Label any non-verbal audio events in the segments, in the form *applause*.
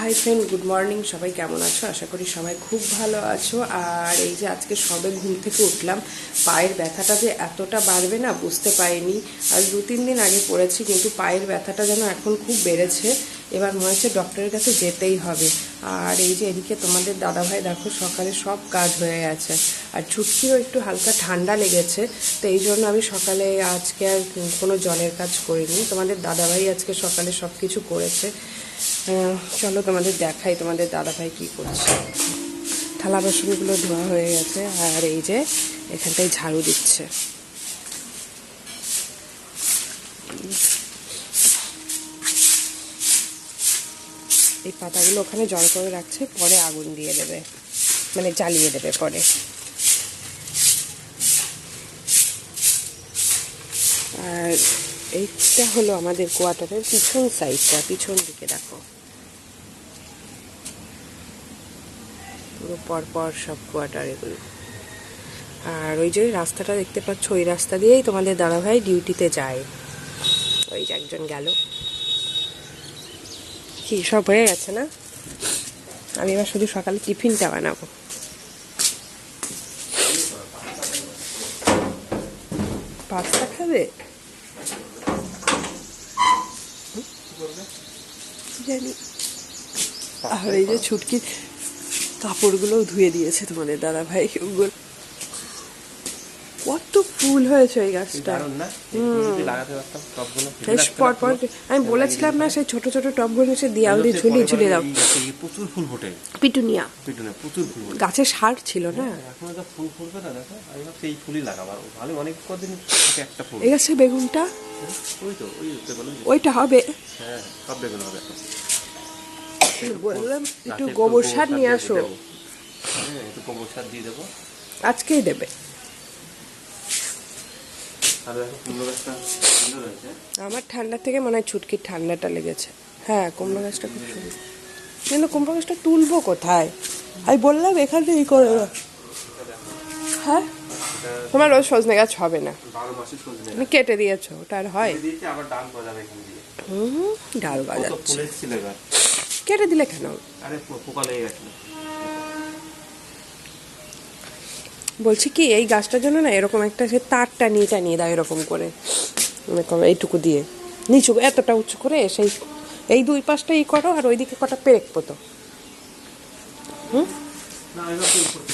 Hi friend good morning সবাই কেমন আছো? আশা করি সবাই খুব ভালো আছো। আর এই যে আজকে সবে ঘুম থেকে উঠলাম, পায়ের ব্যথাটা যে এতটা বাড়বে না বুঝতে পারিনি। আর দু তিন দিন আগে পড়েছি, কিন্তু পায়ের ব্যথাটা যেন এখন খুব বেড়েছে। এবার মনে হচ্ছে ডক্টরের কাছে যেতেই হবে। আর এই যে এদিকে তোমাদের দাদাভাই দেখো, সকালে সব কাজ হয়ে গেছে। আর ছুটকিও একটু হালকা ঠান্ডা লেগেছে, তো এই জন্য আমি সকালে আজকে আর কোনো জলের কাজ করিনি। তোমাদের দাদাভাই আজকে সকালে সব কিছু করেছে। চলো তোমাদের দেখাই তোমাদের দাদাভাই কি করছে। থালা বাসনগুলো ধোয়া হয়ে গেছে, আর এই যে এখানটায় ঝাড়ু দিচ্ছে। এই পাতাগুলো ওখানে জল করে রাখছে, পরে আগুন দিয়ে দেবে মানে জ্বালিয়ে দেবে পরে। আর এইটা হলো আমাদের কোয়ার্টারের পিছন সাইডটা, পিছন দিকে দেখো। পুরো পরপর সব কোয়ার্টার এগুলো। আর ওই যে রাস্তাটা দেখতে পাচ্ছ, ওই রাস্তা দিয়েই তোমাদের দাদাভাই ডিউটিতে যায়। ওই যে একজন গেল। কি সব হয়ে গেছে না? আমি এবার শুধু সকালে টিফিনটা বানাবো। পাস্তা খাবে? জানি। আর, এই যে ছুটকি, কাপড়গুলোও ধুয়ে দিয়েছে তোমাদের দাদা ভাই ওগুলো ফুল হয়েছে ওই গাছটা। টবগুলো পর পর আমি বলেছিলাম না সেই ছোট ছোট টবগুলো সে দেয়াল দিয়ে ঝুলিয়ে ঝুলিয়ে দাও। প্রচুর ফুল ফোটে। পিটুনিয়া। পিটুনে প্রচুর ফুল গাছে সার ছিল না? এখন যা ফুল ফুটবে না দেখো আমি ভাবছি এই ফুলই লাগাবো। ভালো অনেক কদিন একটা ফুল। এই গাছে বেগুনটা? ওই তো ওই ওইটা হবে? হ্যাঁ সব বেগুন হবে বললাম একটু গোবর সার নিয়ে আসো। হ্যাঁ একটু গোবর সার দিয়ে দেবো। আজকেই দেবে আর দেখো কুমড়ো গাছটা সুন্দর হয়েছে আমার ঠান্ডা থেকে মনে হয় ছুটকির ঠান্ডাটা লেগেছে। হ্যাঁ কুমড়ো গাছটা খুব সুন্দর। কিন্তু কুমড়ো গাছটা তুলবো কোথায়? আমি বললাম এখান থেকেই করে হ্যাঁ? তোমার ওই সজনে গাছ হবে না। তুমি কেটে দিয়েছ ওটা আর হয়? ডাল বাজাচ্ছে কেটে দিলে কেন? আরে পোকা লেগে গেছিল বলছি কি এই গাছটার জন্য না এরকম একটা সে তারটা নিয়ে টানিয়ে দাও এরকম করে। এরকম এইটুকু দিয়ে। নিচু এতটা উঁচু করে সেই এই দুই পাশটা ই করো আর ওইদিকে কটা পেরেক পোতো।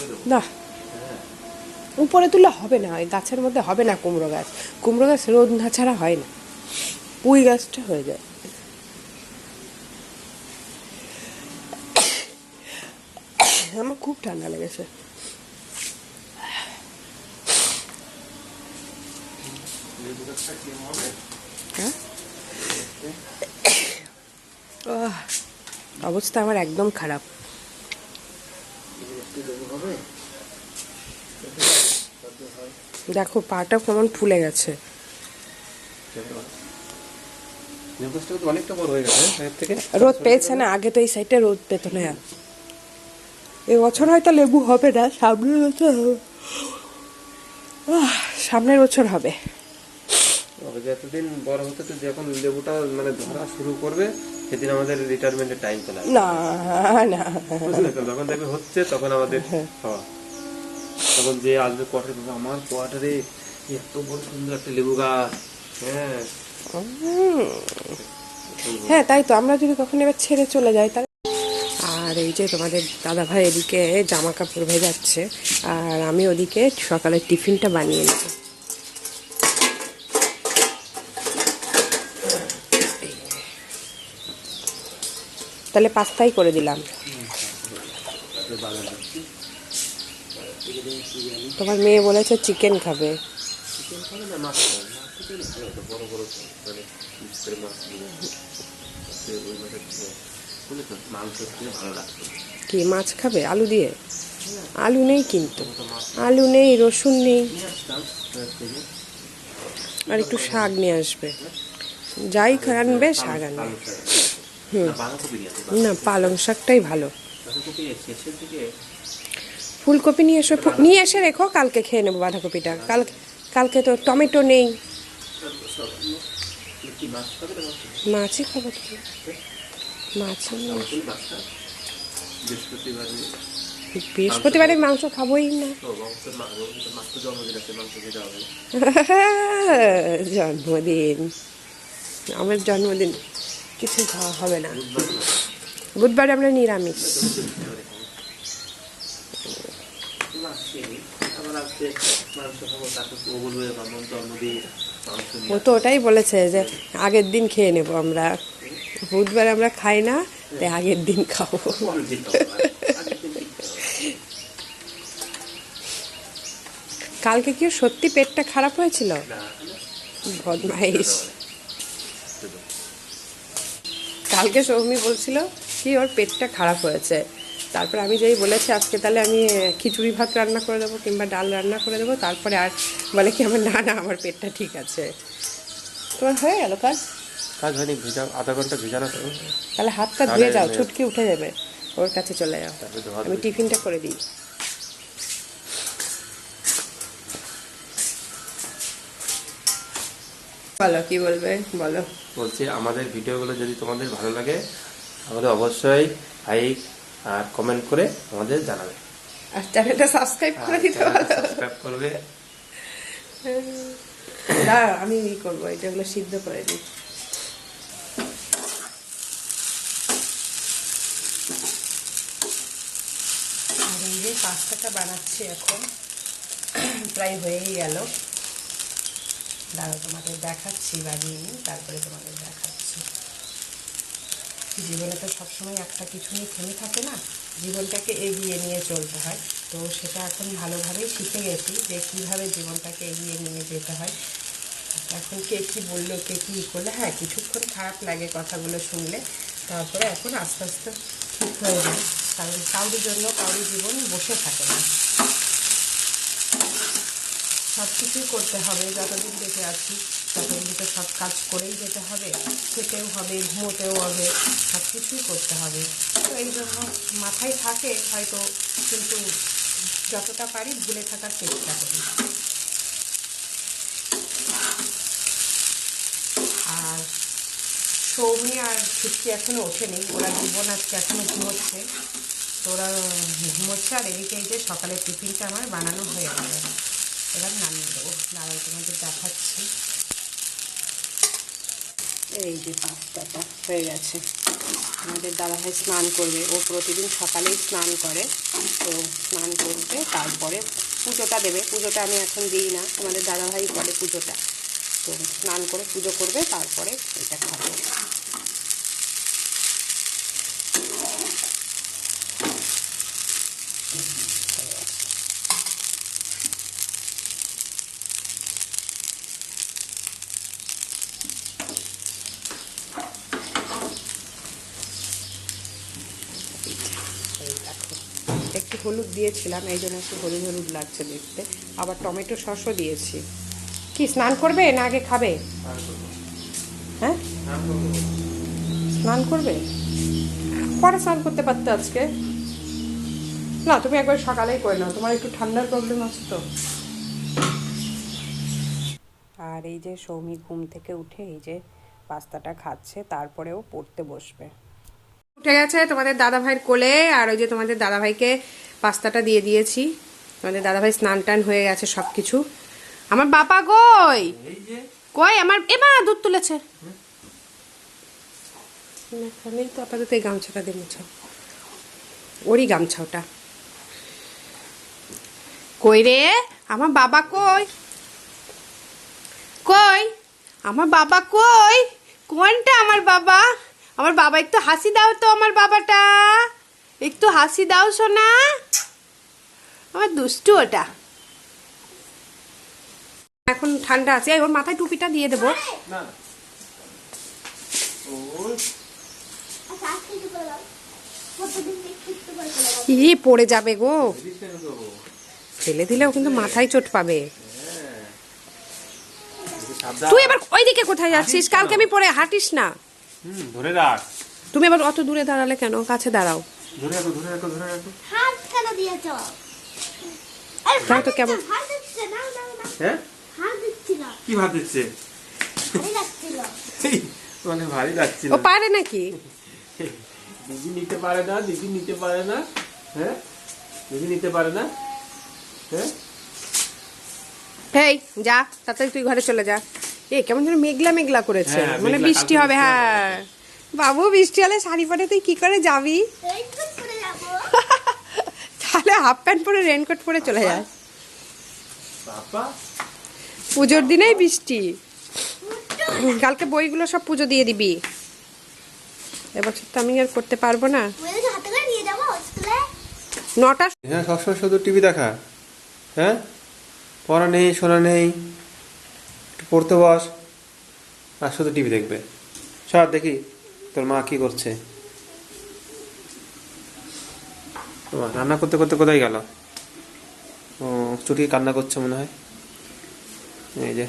দেবো না উপরে তুলে হবে না ওই গাছের মধ্যে হবে না কুমড়ো গাছ। কুমড়ো গাছ রোদ না ছাড়া হয় না। পুঁই গাছটা হয়ে যায়। আমার খুব ঠান্ডা লেগেছে হ্যাঁ আহ, *coughs* অবস্থা আমার একদম খারাপ। দেখো পাটা কেমন ফুলে গেছে। রোদ পেয়েছে না? আগে তো এই সাইডে রোদ পেত না। এই বছর হয়তো লেবু হবে না সামনের বছর হবে। সামনের বছর হবে। যতদিন বড় হতে তো যখন লেবুটা মানে ধরা শুরু করবে সেদিন আমাদের রিটায়ারমেন্টের টাইম চলে না না। যখন দেখবে হচ্ছে তখন আমাদের তখন যে আসবে কোয়ার্টারে আমার কোয়ার্টারে এত বড় সুন্দর একটা লেবু গাছ। হ্যাঁ। হ্যাঁ তাই তো। আমরা যদি কখন এবার ছেড়ে চলে যাই তাহলে আর এই যে তোমাদের দাদা ভাই এদিকে জামা কাপড় ভেজাচ্ছে আর আমি ওদিকে সকালে টিফিনটা বানিয়ে নেব। তাহলে পাস্তাই করে দিলাম। তোমার মেয়ে বলেছে চিকেন খাবে। কি, মাছ খাবে? আলু দিয়ে? আলু নেই কিন্তু। আলু নেই, রসুন নেই। আর একটু শাক নিয়ে আসবে। যাই আনবে, শাক আনবে। না, পালং শাকটাই ভালো। ফুলকপি নিয়ে এসে নিয়ে এসে রেখো কালকে খেয়ে নেব বাঁধাকপিটা। কাল কালকে তো টমেটো নেই? মাছই খাব মাছ বৃহস্পতিবারে। মাংস খাবোই না। *laughs* জন্মদিন। আমার জন্মদিন কিছু খাওয়া হবে না। বুধবার আমরা নিরামিষ। ও তো ওটাই বলেছে যে আগের দিন খেয়ে নেব আমরা। বুধবার আমরা খাই না, তাই আগের দিন খাব। কালকে কি সত্যি পেটটা খারাপ হয়েছিল? বদমাইশ। কালকে সৌমি বলছিল কি ওর পেটটা খারাপ হয়েছে? তারপর আমি যেই বলেছি আজকে তাহলে আমি খিচুড়ি ভাত রান্না করে দেবো কিংবা ডাল রান্না করে দেবো তারপরে আর বলে কি আমার না না আমার পেটটা ঠিক আছে। তোমার হয়ে গেল কাজ? কাজ হয়নি ভেজা আধা ঘণ্টা ভেজানো তাহলে হাতটা ধুয়ে যাও। ছুটকি উঠে যাবে। ওর কাছে চলে যাও। আমি টিফিনটা করে দিই। বলো কি বলবে? বলো। বলছি আমাদের ভিডিওগুলো যদি তোমাদের ভালো লাগে তাহলে অবশ্যই লাইক আর কমেন্ট করে আমাদের জানাবে। আর চ্যানেলটা সাবস্ক্রাইব করে দিতে বলো। সাবস্ক্রাইব করবে। দাঁড়াও আমি ই করব এটা সিদ্ধ করে দিই। আর এই যে পাস্তাটা বানাচ্ছি এখন প্রায় হয়েই গেল। দাঁড়াও, তোমাদের দেখাচ্ছি, বানিয়ে নিই, তারপরে তোমাদের দেখাচ্ছি। জীবনে তো সবসময় একটা কিছু নিয়ে থেমে থাকে না, জীবনটাকে এগিয়ে নিয়ে চলতে হয়। তো সেটা এখন ভালোভাবেই শিখে গেছি যে কীভাবে জীবনটাকে এগিয়ে নিয়ে যেতে হয়। এখন কে কী বলল, কে কী করলে হ্যাঁ কিছুক্ষণ খারাপ লাগে কথাগুলো শুনলে, তারপরে এখন আস্তে আস্তে ঠিক হয়ে যায়। কারণ কাউরির জন্য কাউরির জীবন বসে থাকে না। সব কিছুই করতে হবে, যতদিন বেঁচে আছি ততদিন তো সব কাজ করেই যেতে হবে, খেতেও হবে, ঘুমোতেও হবে সব কিছুই করতে হবে। তো এই জন্য মাথায় থাকে হয়তো, কিন্তু যতটা পারি ভুলে থাকার চেষ্টা করি। আর সৌমি আর ছুটকি এখনও ওঠেনি, ওরা জীবন আজকে এখনও ঘুমোচ্ছে। তো ওরা ঘুমোচ্ছে আর এদিকে এই যে সকালের টিফিনটা আমার বানানো হয়ে গেল। এবার নামিয়ে দেবো। দাঁড়াই তোমাদের দেখাচ্ছি। এই যে পাস্তাটা হয়ে গেছে। আমাদের দাদাভাই স্নান করবে। ও প্রতিদিন সকালেই স্নান করে। তো স্নান করবে, তারপরে পুজোটা দেবে। পুজোটা আমি এখন দিই না। আমাদের দাদাভাই করে পুজোটা। তো স্নান করে পুজো করবে, তারপরে এটা খাব। এই হলুদ দিয়েছিলাম, এই জন্য একটু হলুদ হলুদ লাগছে দেখতে। আবার টমেটো সসও দিয়েছি। কি, স্নান করবে না আগে খাবে? হ্যাঁ? স্নান করবে? পরে স্নান করতে পারতে আজকে। না, তুমি একবার সকালেই করে নাও, তোমার একটু ঠান্ডার প্রবলেম আছে তো। আর এই যে সৌমি ঘুম থেকে উঠে এই যে পাস্তাটা খাচ্ছে, তারপরেও পড়তে বসবে। উঠে গেছে তোমাদের দাদা ভাইয়ের কোলে, আর ওই যে তোমাদের দাদা ভাইকে পাস্তাটা দিয়ে দিয়েছি। তোমাদের দাদা ভাই স্নান টান হয়ে গেছে সব কিছু আমার বাবা কই? কই? আমার এমা দুধ তুলেছে। এখানেই তো আপাতত এই গামছাটা দিয়ে মুছাও ওরই গামছা ওটা। কই রে? আমার বাবা কই? কই? আমার বাবা কই? কোনটা আমার বাবা? আমার বাবা একটু হাসি দাও তো আমার বাবাটা। একটু হাসি দাও সোনা। আমার দুষ্টু ওটা। এখন ঠান্ডা আছে ওর মাথায় টুপিটা দিয়ে দেবো। আচ্ছা ই পড়ে যাবে গো? ফেলে দিলেও কিন্তু মাথায় চোট পাবে। তুই এবার ওইদিকে কোথায় যাচ্ছিস? কালকে আমি পরে হাঁটিস না। ধরে রাখ। তুমি এবার অত দূরে দাঁড়ালে কেন? কাছে দাঁড়াও। ধরে রাখো ধরে রাখো ধরে রাখো। হাত কেন দিয়েছ? আরে তো কেমন- হ্যাঁ? কি ভাত দিচ্ছে? তোমাকে ভারী লাগছিল। ও পারে নাকি? দিদি নিতে পারে না দিদি নিতে পারে না হ্যাঁ? দিদি নিতে পারে না হ্যাঁ? যা তাড়াতাড়ি তুই ঘরে চলে যা। এ কেমন যেন মেঘলা মেঘলা করেছে। হ্যাঁ, মানে বৃষ্টি হবে হ্যাঁ। বাবু বৃষ্টি হলে শাড়ি পরে তুই কি করে যাবি রেইনকোট পরে যাব তাহলে হাফ প্যান্ট পরে রেনকোট পরে চলে যায়। বাবা। পুজোর দিনেই বৃষ্টি। কালকে বইগুলো সব পুজো দিয়ে দিবি। এবছর তো আমি আর করতে পারব না। বলে হাতে করে নিয়ে যাব স্কুলে। নটা হ্যাঁ সবসময় শুধু টিভি দেখা। হ্যাঁ? পড়া নেই শোনা নেই। একটু পড়তে বস। আর শুধু টিভি দেখবে। সব দেখি তোর মা কি করছে। রান্না করতে করতে কোথায় গেল? ও চুটি কান্না করছে মনে হয়। এই যে,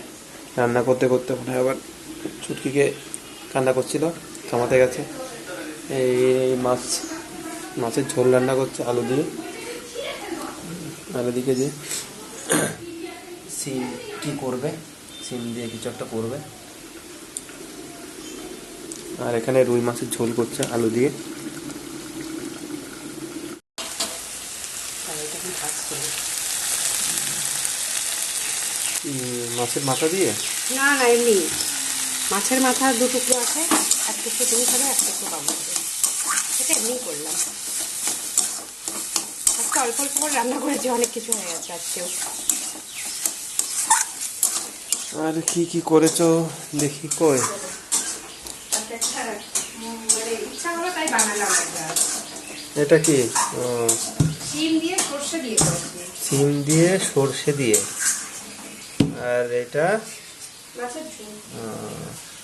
রান্না করতে করতে মনে হয় আবার চুটকিকে কান্না করছিল, থামাতে গেছে। এই মাছ, মাছের ঝোল রান্না করছে আলু দিয়ে। আর দিকে যে সিম কি করবে, সিম দিয়ে কিছু একটা করবে। আর এখানে রুই মাছের ঝোল করছে আলু দিয়ে। মাছের মাথা দিয়ে? না না এমনি। মাছের মাথা দু টুকরো আছে এক টুকরো তুমি খাবে এক টুকরো খাবে। সেটা এমনি করলাম। আজকে অল্প অল্প করে রান্না করেছি অনেক কিছু হয়ে গেছে আজকেও। আর কি কি করেছ? দেখি কই। এটা কি? ও, শিম দিয়ে সর্ষে দিয়ে সিম দিয়ে সর্ষে দিয়ে? আর এটা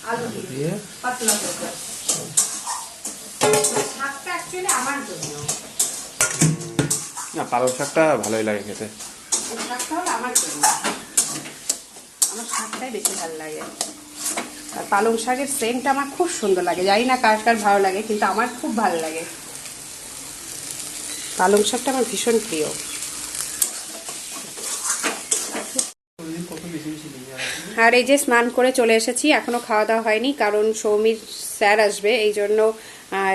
আলু দিয়ে। পাতলা আমার জন্য। না পালং শাকটা ভালোই লাগে খেতে। শাকটা হলো আমার জন্য। আমার শাকটাই বেশি ভালো লাগে। আর পালং শাকের সেন্টটা আমার খুব সুন্দর লাগে। জানি না কার কার ভালো লাগে কিন্তু আমার খুব ভালো লাগে। পালং শাকটা আমার ভীষণ প্রিয়। আর এই যে স্নান করে চলে এসেছি, এখনও খাওয়া দাওয়া হয়নি, কারণ সৌমির স্যার আসবে, এই জন্য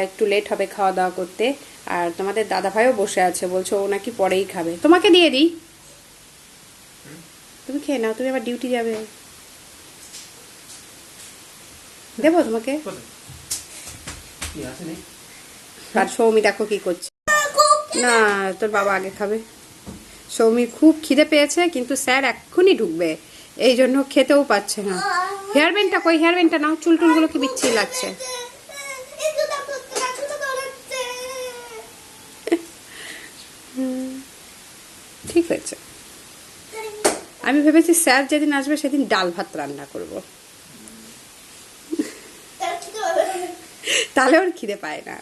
একটু লেট হবে খাওয়া দাওয়া করতে। আর তোমাদের দাদা ভাইও বসে আছে, বলছো ও নাকি পরেই খাবে। তোমাকে দিয়ে দিই। তুমি খেয়ে নাও, তুমি আবার ডিউটি যাবে। দেবো তোমাকে? আর সৌমি দেখো কি করছে। না, তোর বাবা আগে খাবে। সৌমি খুব খিদে পেয়েছে, কিন্তু স্যার এক্ষুনি ঢুকবে। এই জন্য খেতেও পাচ্ছে না। হেয়ার ব্যান্ডটা কই? হেয়ার ব্যান্ডটা নাও, চুল টুলগুলো কি বিচ্ছিরি লাগছে? ঠিক হয়েছে। আমি ভেবেছি স্যার যেদিন আসবে সেদিন ডাল ভাত রান্না করব। তাহলে ওর খিদে পায় না।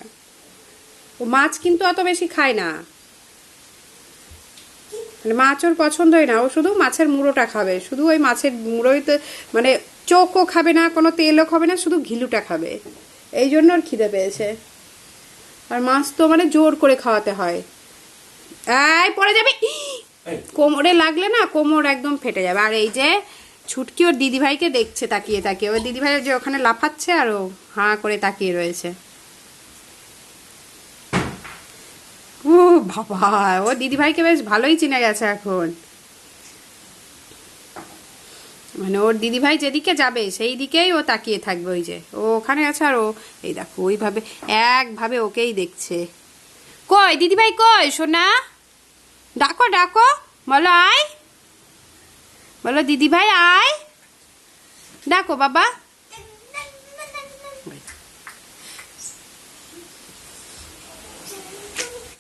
ও মাছ কিন্তু অত বেশি খায় না। মানে মাছ ওর পছন্দই না ও শুধু মাছের মুড়োটা খাবে শুধু ওই মাছের মুড়োইতে মানে চোখও খাবে না কোনো তেলও খাবে না শুধু ঘিলুটা খাবে। এই জন্য ওর খিদে পেয়েছে। আর মাছ তো মানে জোর করে খাওয়াতে হয়। এই পড়ে যাবে। কোমরে লাগলে না কোমর একদম ফেটে যাবে। আর এই যে ছুটকি ওর দিদিভাইকে দেখছে তাকিয়ে তাকিয়ে। ওর দিদিভাই যে ওখানে লাফাচ্ছে আর ও হাঁ করে তাকিয়ে রয়েছে। ও বাবা, ও দিদিভাইকে বেশ ভালোই চিনে গেছে এখন। মানে ওর দিদিভাই যেদিকে যাবে, সেই দিকেই ও তাকিয়ে থাকবে ওই যে। ও ওখানে আছে আর ও, এই দেখো, ওইভাবে, একভাবে ওকেই দেখছে। কই, দিদিভাই কই, সোনা? ডাকো ডাকো। বলো, আয়। বলো, দিদিভাই, আয়। ডাকো, বাবা।